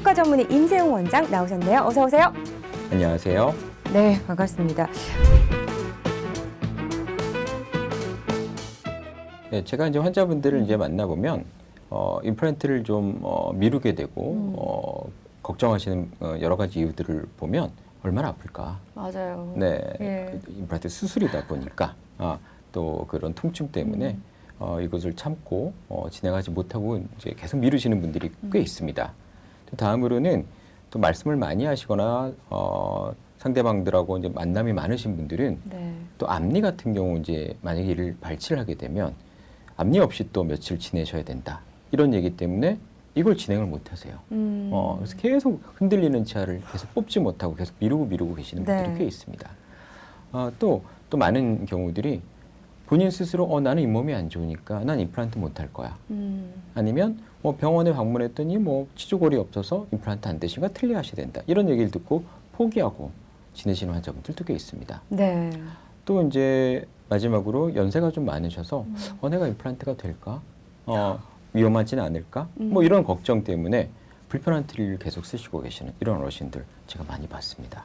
정형외과전문의 임세웅 원장 나오셨네요. 어서 오세요. 안녕하세요. 네, 반갑습니다. 네, 제가 이제 환자분들을 이제 만나보면 어, 임플란트를 좀 어, 미루게 되고 음. 어, 걱정하시는 어, 여러 가지 이유들을 보면 얼마나 아플까. 맞아요. 네, 예. 그 임플란트 수술이다 보니까 아, 또 그런 통증 때문에 음. 어, 이것을 참고 어, 진행하지 못하고 이제 계속 미루시는 분들이 꽤 음. 있습니다. 또 다음으로는 또 말씀을 많이 하시거나 어, 상대방들하고 이제 만남이 많으신 분들은 네. 또 앞니 같은 경우 이제 만약에 이를 발치를 하게 되면 앞니 없이 또 며칠 지내셔야 된다 이런 얘기 때문에 이걸 진행을 못 하세요. 음. 어, 그래서 계속 흔들리는 치아를 계속 뽑지 못하고 계속 미루고 미루고 계시는 네. 분들이 꽤 있습니다. 어, 또, 또 많은 경우들이 본인 스스로 어, 나는 잇몸이 안 좋으니까 난 임플란트 못 할 거야. 음. 아니면 뭐 병원에 방문했더니 뭐 치조골이 없어서 임플란트 안 되시니까 틀려 하셔야 된다. 이런 얘기를 듣고 포기하고 지내시는 환자분들도 꽤 있습니다. 네. 또 이제 마지막으로 연세가 좀 많으셔서 음. 어 내가 임플란트가 될까? 어 위험하지는 않을까? 음. 뭐 이런 걱정 때문에 불편한 트리를 계속 쓰시고 계시는 이런 어르신들 제가 많이 봤습니다.